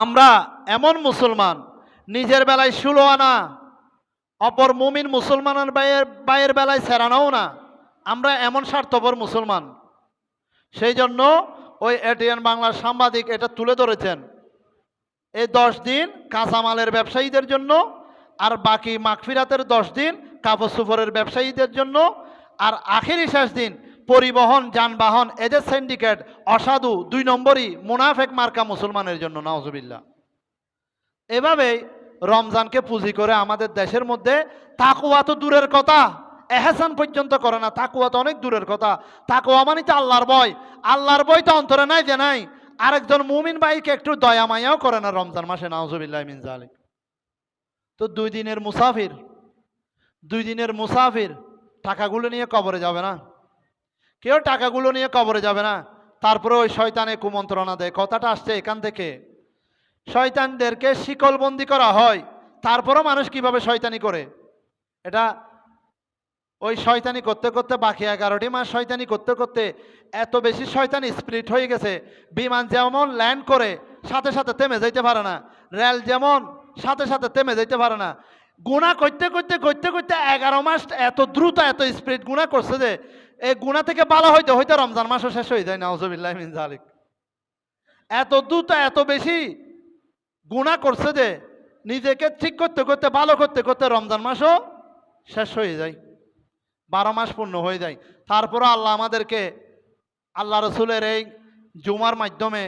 আমরা এমন মুসলমান, নিজের বেলায় ষোলো আনা, অপর মুমিন মুসলমানের বাইয়ের বাইয়ের বেলায় সেরানাও না। আমরা এমন স্বার্থপর মুসলমান। সেই জন্য ওই এটিএন বাংলার সাংবাদিক এটা তুলে ধরেছেন। এই দশ দিন কাঁচামালের ব্যবসায়ীদের জন্য আর বাকি মাগফিরাতের দশ দিন কাপড় সুফরের ব্যবসায়ীদের জন্য আর আখেরি শেষ দিন পরিবহন, যানবাহন এদের সিন্ডিকেট অসাধু, দুই নম্বরই মুনাফেক মার্কা মুসলমানের জন্য নওজবিল্লা এভাবেই রমজানকে পুঁজি করে আমাদের দেশের মধ্যে তাকুয়া তো দূরের কথা, এহসান পর্যন্ত করে না তাকুয়া তো অনেক দূরের কথা। তাকুয়া মানে তো আল্লাহর ভয় আল্লাহর ভয় তো অন্তরে নাই যে নাই। আরেকজন মুমিন ভাইকে একটু দয়া মায়াও করে না রমজান মাসে, নাউজুবিল্লাহ মিন জালিক তো দুই দিনের মুসাফির, দুই দিনের মুসাফির, টাকাগুলো নিয়ে কবরে যাবে না? কেউ টাকাগুলো নিয়ে কবরে যাবে না। তারপরে ওই শয়তানে কুমন্ত্রণা দেয়। কথাটা আসছে এখান থেকে। শয়তানদেরকে শিকলবন্দি করা হয়। তারপরও মানুষ কীভাবে শয়তানি করে? এটা ওই শয়তানি করতে করতে বাকি এগারোটি মাস শয়তানি করতে করতে এত বেশি শয়তানি স্প্লিট হয়ে গেছে। বিমান যেমন ল্যান্ড করে, সাথে সাথে থেমে যাইতে পারে না। রেল যেমন, সাথে সাথে থেমে যাইতে পারে না। গুণা করতে করতে করতে করতে এগারো মাস এত দ্রুত, এত স্পিড গুণা করছে যে এই গুণা থেকে ভালো হইতে হইতে রমজান মাসও শেষ হয়ে যায়, নাউজবিল্লাহ জালিক এত দ্রুত, এত বেশি গুণা করছে যে নিজেকে ঠিক করতে করতে, ভালো করতে করতে রমজান মাসও শেষ হয়ে যায়, বারো মাস পূর্ণ হয়ে যায়। তারপরে আল্লাহ আমাদেরকে, আল্লাহ রসুলের এই জুমার মাধ্যমে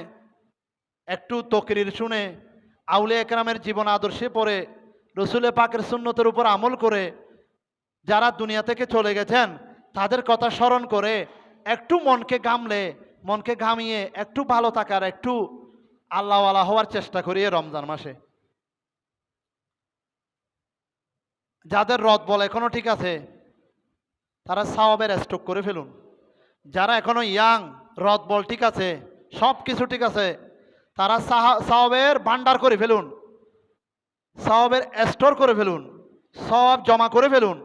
একটু তকরির শুনে আউলে একরামের জীবন আদর্শে পড়ে রসুলে পাকের সুন্নতের উপর আমল করে যারা দুনিয়া থেকে চলে গেছেন তাদের কথা স্মরণ করে একটু মনকে গামলে মনকে ঘামিয়ে একটু ভালো থাকার, একটু আল্লাহওয়ালা হওয়ার চেষ্টা করি রমজান মাসে। যাদের রদ বল এখনও ঠিক আছে, তারা সাওয়াবের স্টক করে ফেলুন। যারা এখনও ইয়াং রদ বল ঠিক আছে সব কিছু ঠিক আছে, তারা সাওয়াবের ভান্ডার করে ফেলুন। সওয়াবের স্টোর করে ফেলুন। সব জমা করে ফেলুন।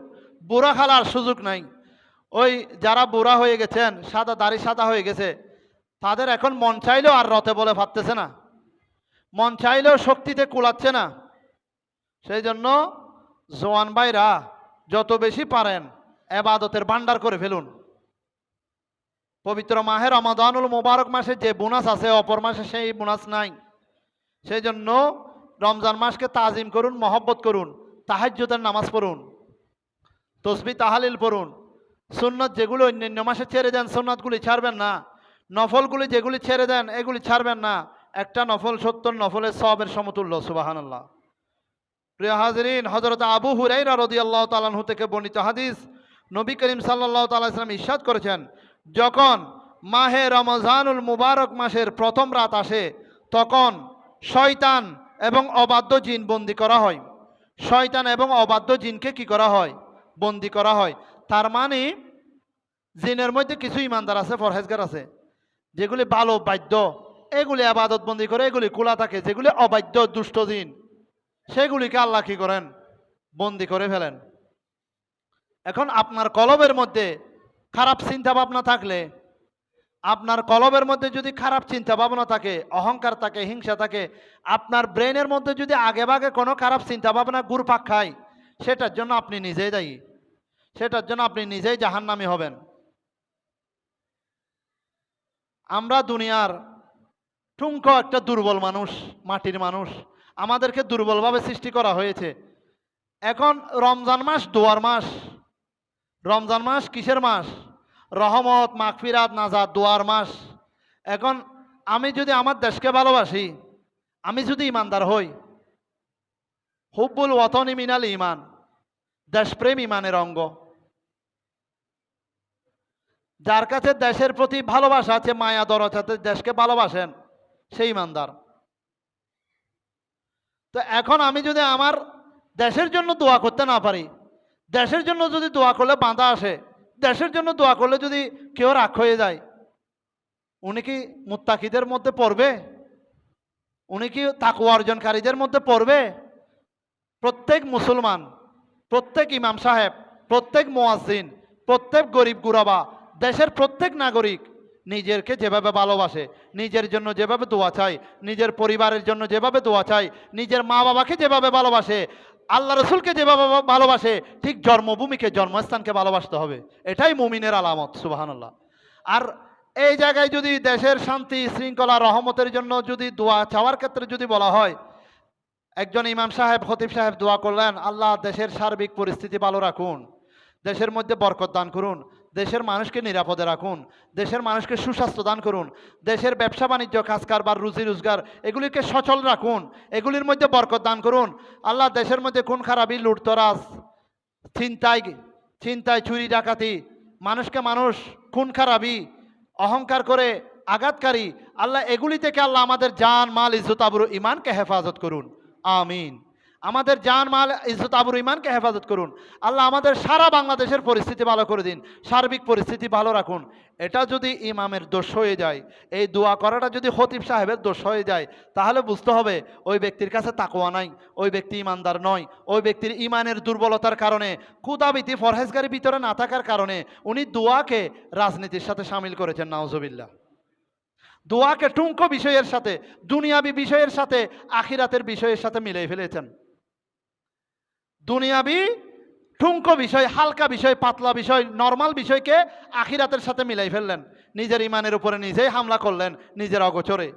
বুড়া খালার সুযোগ নাই। ওই যারা বুড়া হয়ে গেছেন, সাদা দাড়ি সাদা হয়ে গেছে, তাদের এখন মন চাইলেও আর রথে বলে ভাবতেছে না। মন চাইলেও শক্তিতে কুলাচ্ছে না। সেই জন্য জোয়ান ভাইরা যত বেশি পারেন, এবাদতের ভান্ডার করে ফেলুন। পবিত্র মাহের রমাদানুল মোবারক মাসে যে বোনাস আছে, অপর মাসে সেই বোনাস নাই। সেই জন্য রমজান মাসকে তাজিম করুন, মহব্বত করুন তাহাজ্যদের নামাজ পড়ুন, তসবি তাহালিল পড়ুন সুন্নত যেগুলো অন্যান্য মাসে ছেড়ে দেন, সুন্নতগুলি ছাড়বেন না। নফলগুলি যেগুলি ছেড়ে দেন, এগুলি ছাড়বেন না। একটা নফল সত্তর, নফলের সবের সমতুল্য সুবাহান আল্লাহ প্রিয় হাজরিন হজরত আবু হুরাইরা রদি আল্লাহ তালাহু থেকে বর্ণিত হাদিস নবী করিম সাল্লাহ তাল্লাহ ইসলাম ইস্বাদ করেছেন, যখন মাহে রমজানুল মুবারক মাসের প্রথম রাত আসে, তখন শয়তান এবং অবাধ্য জিন বন্দি করা হয়। শয়তান এবং অবাধ্য জিনকে কি করা হয়? বন্দি করা হয়। তার মানে জিনের মধ্যে কিছু ইমানদার আছে ফরহেজগার আছে, যেগুলি ভালো বাদ্য এগুলি আবাদত বন্দি করে, এগুলি খোলা থাকে, যেগুলি অবাধ্য, দুষ্ট জিন, সেগুলিকে আল্লাহ কি করেন? বন্দি করে ফেলেন। এখন আপনার কলবের মধ্যে খারাপ চিন্তা ভাবনা থাকলে, আপনার কলবের মধ্যে যদি খারাপ চিন্তা ভাবনা থাকে, অহংকার থাকে, হিংসা থাকে, আপনার ব্রেনের মধ্যে যদি আগে ভাগে কোনো খারাপ চিন্তা ভাবনা গুরপাক খায়, সেটার জন্য আপনি নিজেই দায়ী। সেটার জন্য আপনি নিজেই জাহান্নামি হবেন। আমরা দুনিয়ার ঠুঙ্ক একটা দুর্বল মানুষ, মাটির মানুষ, আমাদেরকে দুর্বলভাবে সৃষ্টি করা হয়েছে। এখন রমজান মাস, দোয়ার মাস। রমজান মাস কিসের মাস? রহমত, মাগফিরাত নাজাদ দোয়ার মাস। এখন আমি যদি আমার দেশকে ভালোবাসি, আমি যদি ইমানদার হই, হুব্বুল ওয়াতনি মিনাল ইমান, দেশপ্রেম ইমানের অঙ্গ। যার কাছে দেশের প্রতি ভালোবাসা আছে, মায়া, দরদ আছে দেশকে ভালোবাসেন সেই ইমানদার। তো এখন আমি যদি আমার দেশের জন্য দোয়া করতে না পারি, দেশের জন্য যদি দোয়া করলে বাঁধা আসে, দেশের জন্য দোয়া করলে যদি কেউ রাগ হয়ে যায়, উনি কি মুত্তাকিদের মধ্যে পড়বে? উনি কি তাকু অর্জনকারীদের মধ্যে পড়বে? প্রত্যেক মুসলমান, প্রত্যেক ইমাম সাহেব, প্রত্যেক মোয়াজিন প্রত্যেক গরিব গুরাবা দেশের প্রত্যেক নাগরিক নিজেরকে যেভাবে ভালোবাসে, নিজের জন্য যেভাবে দোয়া চায়, নিজের পরিবারের জন্য যেভাবে দোয়া চায়, নিজের মা বাবাকে যেভাবে ভালোবাসে, আল্লাহ রসুলকে যেভাবে ভালোবাসে, ঠিক জন্মভূমিকে, জন্মস্থানকে ভালোবাসতে হবে। এটাই মুমিনের আলামত সুবাহান্লাহ আর এই জায়গায় যদি দেশের শান্তি, শৃঙ্খলা, রহমতের জন্য যদি দোয়া চাওয়ার ক্ষেত্রে যদি বলা হয়, একজন ইমাম সাহেব, খতিব সাহেব দোয়া করলেন, আল্লাহ দেশের সার্বিক পরিস্থিতি ভালো রাখুন, দেশের মধ্যে বরকত দান করুন দেশের মানুষকে নিরাপদে রাখুন, দেশের মানুষকে সুস্বাস্থ্য দান করুন, দেশের ব্যবসা বাণিজ্য কাজ কারবার রুজি রোজগার, এগুলিকে সচল রাখুন, এগুলির মধ্যে বরকত দান করুন। আল্লাহ, দেশের মধ্যে খুন খারাপি লুটতরাজ, চিন্তায় ছিনতাই চুরি ডাকাতি, মানুষকে মানুষ খুন খারাপি অহংকার করে আঘাতকারী, আল্লাহ, এগুলি থেকে আল্লাহ আমাদের জান, মাল, ইজ্জত, আবরু ইমানকে হেফাজত করুন। আমিন। আমাদের জান মাল ইজ্জত আবরু ইমানকে হেফাজত করুন। আল্লাহ আমাদের সারা বাংলাদেশের পরিস্থিতি ভালো করে দিন। সার্বিক পরিস্থিতি ভালো রাখুন। এটা যদি ইমামের দোষ হয়ে যায়, এই দোয়া করাটা যদি খতিব সাহেবের দোষ হয়ে যায়, তাহলে বুঝতে হবে ওই ব্যক্তির কাছে তাকোয়া নাই, ওই ব্যক্তি ইমানদার নয়, ওই ব্যক্তির ইমানের দুর্বলতার কারণে কুদাবিতি ফরহেজগারি ভিতরে না থাকার কারণে উনি দোয়াকে রাজনীতির সাথে সামিল করেছেন নাওজবিল্লা দোয়াকে টুঙ্কো বিষয়ের সাথে, দুনিয়াবি বিষয়ের সাথে, আখিরাতের বিষয়ের সাথে মিলিয়ে ফেলেছেন। দুনিয়াবি ঠুঙ্কো বিষয়, হালকা বিষয়, পাতলা বিষয় নর্মাল বিষয়কে আখিরাতের সাথে মিলাই ফেললেন। নিজের ইমানের উপরে নিজেই হামলা করলেন, নিজের অগোচরে,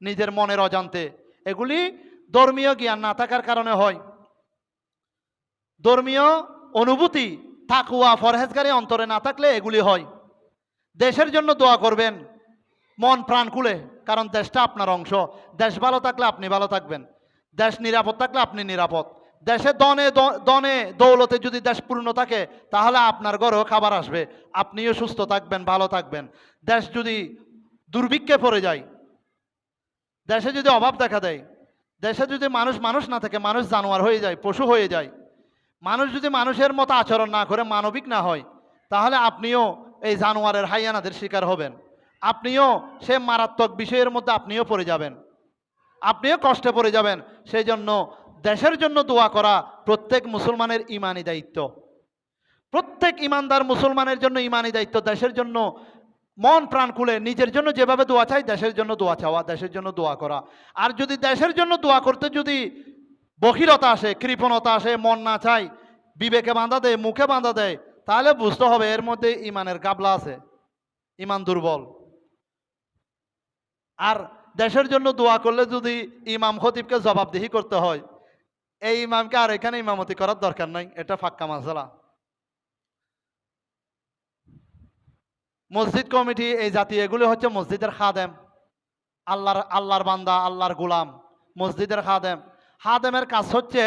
নিজের মনের অজান্তে। এগুলি ধর্মীয় জ্ঞান না থাকার কারণে হয়। ধর্মীয় অনুভূতি থাকুয়া ফরহেজগারি অন্তরে না থাকলে এগুলি হয়। দেশের জন্য দোয়া করবেন, মন প্রাণ খুলে, কারণ দেশটা আপনার অংশ। দেশ ভালো থাকলে আপনি ভালো থাকবেন। দেশ নিরাপদ থাকলে আপনি নিরাপদ। দেশে দনে দনে দৌলতে যদি দেশ পূর্ণ থাকে, তাহলে আপনার ঘরেও খাবার আসবে। আপনিও সুস্থ থাকবেন, ভালো থাকবেন। দেশ যদি দুর্ভিক্ষে পড়ে যায়, দেশে যদি অভাব দেখা দেয়, দেশে যদি মানুষ মানুষ না থাকে, মানুষ জানোয়ার হয়ে যায়, পশু হয়ে যায়, মানুষ যদি মানুষের মতো আচরণ না করে, মানবিক না হয়, তাহলে আপনিও এই জানোয়ারের হাইয়ানাদের শিকার হবেন। আপনিও সে মারাত্মক বিষয়ের মধ্যে আপনিও পড়ে যাবেন। আপনিও কষ্টে পড়ে যাবেন। সেই জন্য দেশের জন্য দোয়া করা প্রত্যেক মুসলমানের ইমানি দায়িত্ব। প্রত্যেক ইমানদার মুসলমানের জন্য ইমানি দায়িত্ব, দেশের জন্য মন প্রাণ খুলে, নিজের জন্য যেভাবে দোয়া চাই, দেশের জন্য দোয়া চাওয়া, দেশের জন্য দোয়া করা। আর যদি দেশের জন্য দোয়া করতে যদি বহিরতা আসে, কৃপণতা আসে, মন না চাই, বিবেকে বাঁধা দেয়, মুখে বাঁধা দেয়, তাহলে বুঝতে হবে এর মধ্যে ইমানের গাবলা আছে, ইমান দুর্বল। আর দেশের জন্য দোয়া করলে যদি ইমাম খতিবকে জবাবদিহি করতে হয় এই ইমামকে আর এখানে ইমামতি করার দরকার নাই, এটা ফাক্কা মাসালা। মসজিদ কমিটি, এই জাতি, এগুলো হচ্ছে মসজিদের খাদেম। আল্লাহর আল্লাহর বান্দা, আল্লাহর গুলাম, মসজিদের খাদেম। খাদেমের কাজ হচ্ছে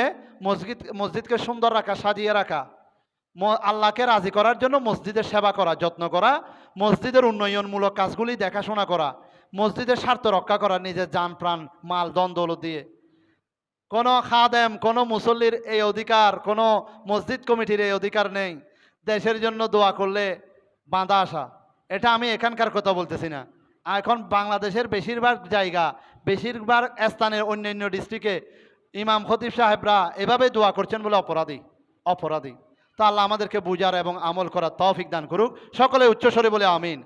মসজিদ, মসজিদকে সুন্দর রাখা, সাজিয়ে রাখা। আল্লাহকে রাজি করার জন্য মসজিদের সেবা করা, যত্ন করা, মসজিদের উন্নয়নমূলক কাজগুলি দেখাশোনা করা, মসজিদের স্বার্থ রক্ষা করা, নিজের যান, প্রাণ, মাল দ্বন্দ্ব দিয়ে। কোনো খাদেম, কোনো মুসল্লির এই অধিকার, কোনো মসজিদ কমিটির এই অধিকার নেই। দেশের জন্য দোয়া করলে বাঁধা আসা। এটা আমি এখানকার কথা বলতেছি না। এখন বাংলাদেশের বেশিরভাগ জায়গা, বেশিরভাগ স্থানের অন্যান্য ডিস্ট্রিক্টে ইমাম খতিব সাহেবরা এভাবে দোয়া করছেন বলে অপরাধী অপরাধী। তা আল্লাহ আমাদেরকে বুঝার এবং আমল করার তৌফিক দান করুক। সকলে উচ্চস্বরে বলে আমিন।